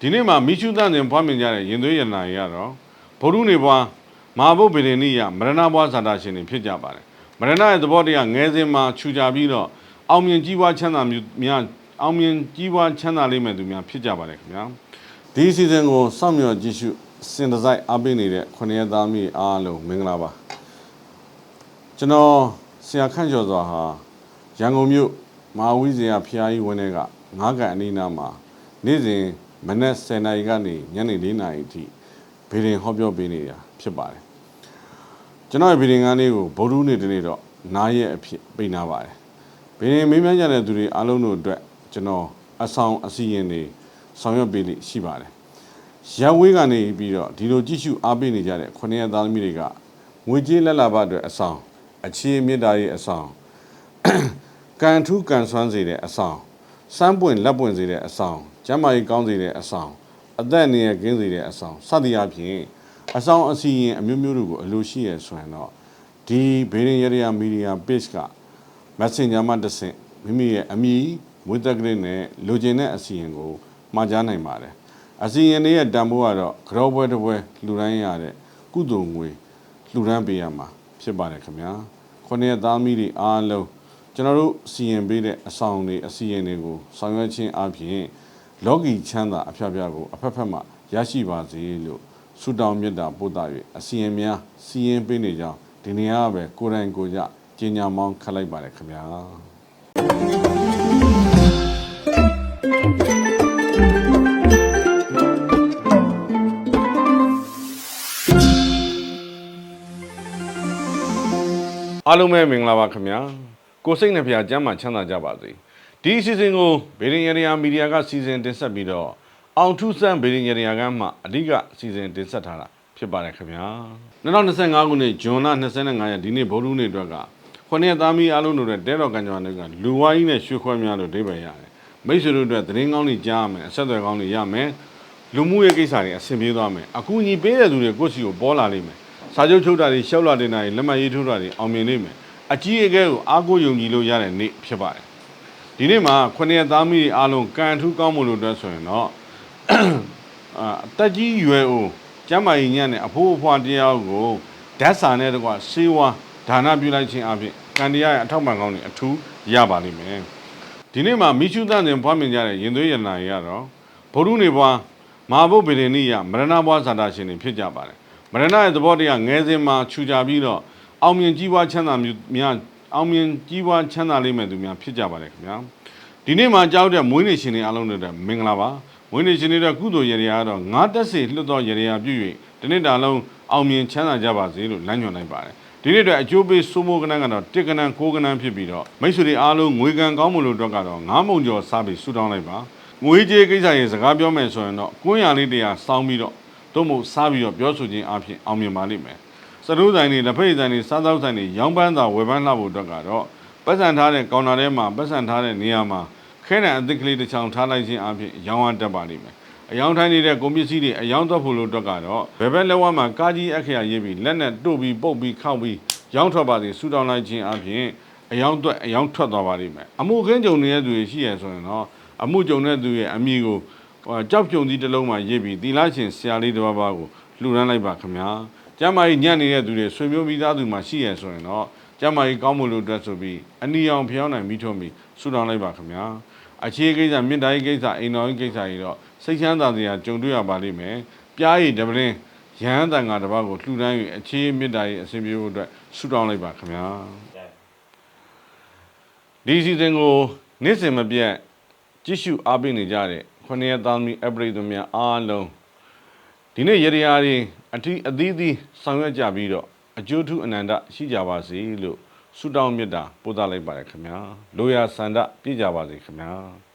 ဒီနေ့မှာမိရှုသန့်တင်ဖွားမြင်ကြတဲ့ရင်သွေးရနာကြီးကတော့ဗုဒ္ဓနေဘွားမဟာဘုတ်ဗေဒနိယမရဏဘွားဇာတာရှင်တွေဖြစ်ကြပါတယ်မရဏရဲ့သဘောတရားငယ်စဉ်မှာခြူကြပြီးတော့အောင်မြင်ကြီးပွားချမ်းသာမျိုးများအောင်မြင်ကြီးပွားချမ်းသာလိမ့်မယ်သူများဖြစ်ကြပါတယ်ခင်ဗျာဒီစီဇန်ကိုစောင့်မျှော်ကြည့်ရှုစင်တစိုက်အားပေးနေတဲ့ခொနည်းသားမိအားလုံးမင်္ဂလာပါကျွန်တော်ဆရာခန့်ကျော်စွာဟာရန်ကုန်မြို့မဟာဝိဇ္ဇာဖျားကြီးဝင်းထဲကငါးကန်အနီးနားမှာနေ့စဉ် မနက်10:00နာရီကနေညနေ4:00နာရီအထိဗီဒီယိုဟောပြောပေးနေတာဖြစ်ပါတယ်ကျွန်တော်ရဲ့ဗီဒီယိုကလေးကိုဗုဒ္ဓနေ့တနေ့တော့နားရဲ့အဖြစ်ပေးနာပါတယ်ဗီဒီယိုမေးမြန်းကြတဲ့သူတွေအားလုံးတို့အတွက်ကျွန်တော်အဆောင်အစီရင်တွေဆောင်ရွက်ပေးလိရှိပါတယ်ရပ်ဝေးကနေပြီးတော့ဒီလိုကြည့်ရှုအားပေးနေကြတဲ့ခொနည်းသားသမီးတွေကငွေကြေးလက်လာဘအတွက်အဆောင်အခြေမေတ္တာရဲ့အဆောင်ကန်ထူးကန်ဆွမ်းစေတဲ့အဆောင်စမ်းပွင့်လက်ပွင့်စေတဲ့အဆောင် ကျမ်းမာရေးကောင်းစေတဲ့အဆောင်အသက်အန္တရာယ်ကင်းစေတဲ့အဆောင်စသည်အပြင်အဆောင်အစီရင်အမျိုးမျိုးတို့ကိုအလိုရှိရဆိုရင်တော့ဒီဘေရင်ရရမီဒီယာ page က messenger မှာတစ်ဆင့်မိမိရဲ့အမည်ဝိသက်ကလေးနဲ့လိုချင်တဲ့အစီရင်ကိုမှာကြားနိုင်ပါတယ်အစီရင်တွေရဲ့တန်ဖိုးကတော့ကြောပွဲတစ်ပွဲလှူဒန်းရတဲ့ကုသိုလ်ငွေလှူဒန်းပေးရမှာဖြစ်ပါတယ်ခင်ဗျာခုနှစ်ရက်သားမီးတွေအားလုံးကျွန်တော်တို့စီရင်ပေးတဲ့အဆောင်တွေအစီရင်တွေကိုဆောင်ရွက်ခြင်းအပြင် လောကီချမ်းသာအဖျက်ဖျက်ကိုအဖက်ဖက်မှရရှိပါစေလို့ဆုတောင်းမေတ္တာပို့တာ၍အစီရင်များစီရင်ပေးနေကြောင်းဒီနေရာကပဲကိုယ်တိုင်ကိုယ်ကြကျင်ညာမောင်းခတ်လိုက်ပါတယ်ခင်ဗျာအားလုံးပဲမင်္ဂလာပါခင်ဗျာကိုစိတ်နှဖျားကျမ်းမှချမ်းသာကြပါစေ ဒီအစီအစဉ်ကိုဗေဒင်ရရမီဒီယာကစီစဉ်တင်ဆက်ပြီးတော့အောင်ထုဆန်းဗေဒင်ရရကမှအဓိကစီစဉ်တင်ဆက်ထားတာဖြစ်ပါတယ်ခင်ဗျာ2025ခုနှစ်ဇွန်လ25ရက်ဒီနေ့ဗုဒ္ဓနေ့အတွက်ကခொနည်းသားမီးအားလုံးတို့တဲ့တဲတော်ကံကြွားတွေကလူဝိုင်းနဲ့ရွှေခွဲများလို့ဒိဗယ်ရတယ်မိတ်ဆွေတို့အတွက်သတင်းကောင်းတွေကြားရမယ်အဆက်အသွယ်ကောင်းတွေရမယ်လူမှုရေးကိစ္စတွေအဆင်ပြေသွားမယ်အခုညီပေးတဲ့သူတွေကိုယ့်စီကိုပေါ်လာလိမ့်မယ်စာချုပ်ချုပ်တာတွေရှောက်လာတင်တာတွေလက်မှတ်ရေးထိုးတာတွေအောင်မြင်လိမ့်မယ်အကြီးအကဲကိုအားကိုးယုံကြည်လို့ရတဲ့နေ့ဖြစ်ပါတယ် ဒီနေ့မှာခொနည်းသားမီးအားလုံးကံထူးကောင်းမှုလို့အတွက်ဆိုရင်တော့အာအတက်ကြီးရွယ်အိုကျမ်းမာရေးညံ့တဲ့အဖိုးအဖွားတရားကိုဓာတ်စာနဲ့တကွစေဝါဒါနပြုလိုက်ခြင်းအပြင်ကံတရားရဲ့အထောက်ပံ့ကောင်းတွေအထူးရပါလိမ့်မယ်ဒီနေ့မှာမိရှုသန့်တင်ဖွားမြင်ကြတဲ့ရင်သွေးရနာကြီးကတော့ဗုဒ္ဓနေဘွားမဟာဘုတ်ဗေဒနိယမရဏဘွားဇာတာရှင်တွေဖြစ်ကြပါတယ်မရဏရဲ့သဘောတရားငယ်စဉ်မှာခြူကြပြီးတော့အောင်မြင်ကြီးပွားချမ်းသာမျိုးများ အောင်မြင်ကြီးပွားချမ်းသာလိမ့်မယ်သူများဖြစ်ကြပါတယ်ခင်ဗျာဒီနေ့မှာကြောက်တဲ့မွေးနေ့ရှင်တွေအားလုံးတို့မင်္ဂလာပါမွေးနေ့ရှင်တွေတော့ကုသိုလ်ရေရာကတော့ငါတက်စီလွတ်တော်ရေရာပြု၍ဒီနေ့တာလုံးအောင်မြင်ချမ်းသာကြပါစေလို့လမ်းညွှန်လိုက်ပါတယ်ဒီနေ့အတွက်အကျိုးပေးစိုးမိုးကနန်းကတော့တစ်ကနန်းကိုးကနန်းဖြစ်ပြီးတော့မိတ်ဆွေတွေအားလုံးငွေကံကောင်းမှုလို့အတွက်ကတော့ငါးမုံကျော်စားပြီးဆူတောင်းလိုက်ပါငွေကြေးကိစ္စရေးစကားပြောမယ်ဆိုရင်တော့ကွန်းရလေးတရားစောင်းပြီးတော့တို့မို့စားပြီးတော့ပြောဆိုခြင်းအပြင်အောင်မြင်ပါလိမ့်မယ် စတိုးဆိုင်တွေလက်ဖက်ရည်ဆိုင်တွေစားသောက်ဆိုင်တွေရောင်းပန်းသာဝယ်ပန်းလှဖို့အတွက်ကတော့ပတ်စံထားတဲ့ကောင်တာထဲမှာပတ်စံထားတဲ့နေရာမှာခဲတံအသစ်ကလေးတစ်ချောင်းထားလိုက်ခြင်းအပြင်ရောင်းရတတ်ပါလိမ့်မယ်။အယောင်ထိုင်းနေတဲ့ကုန်ပစ္စည်းတွေအယောင်သွားဖို့လို့အတွက်ကတော့ဘယ်ဘက်လက်ဝါးမှာကာကြီးအခရာရေးပြီးလက်နဲ့တို့ပြီးပုတ်ပြီးခောက်ပြီးရောင်းထွက်ပါစေဆူတောင်းလိုက်ခြင်းအပြင်အယောင်သွက်အယောင်ထွက်သွားပါလိမ့်မယ်။အမှုခင်းကြုံနေတဲ့သူတွေရှိရဆိုရင်တော့အမှုကြုံတဲ့သူရဲ့အမိကိုဟိုကြောက်ကြုံသီးတစ်လုံးမှာရေးပြီးသီလရှင်ဆရာလေးတစ်ပါးပါးကိုလှူဒန်းလိုက်ပါခင်ဗျာ။ ကျမ်းမာရေးညံ့နေတဲ့သူတွေဆွေမျိုးမိသားစုမှာရှိရဆိုရင်တော့ကျမ်းမာရေးကောင်းမှုလို့အတွက်ဆိုပြီးအနီအောင်ဖျောင်းနိုင်မိထုံးပြီးဆူတောင်းလိုက်ပါခင်ဗျာ။အခြေကိစ္စမြင့်တိုင်းကိစ္စအိမ်တော်ကြီးကိစ္စကြီးတော့စိတ်ချမ်းသာစရာကြုံတွေ့ရပါလိမ့်မယ်။ပြားရည်တပလင်းရဟန်းတန်ဃာတစ်ပါးကိုလှူဒန်း၍အခြေမြင့်တိုင်းအစဉ်ပြေဖို့အတွက်ဆုတောင်းလိုက်ပါခင်ဗျာ။ဒီစီစဉ်ကိုနေ့စဉ်မပြတ်ကြည့်ရှုအားပေးနေကြတဲ့ခொနည်းသားမီအပရိသတ်များအားလုံး ဒီနေ့ရရရာတွေအထီးအသီးသီးဆောင်ရွက်ကြပြီးတော့အကျိုးထူးအနန္တရှိကြပါစေလို့ဆုတောင်းမေတ္တာပို့သလိုက်ပါတယ်ခင်ဗျာ။လိုရာဆန္ဒပြည့်ကြပါစေခင်ဗျာ။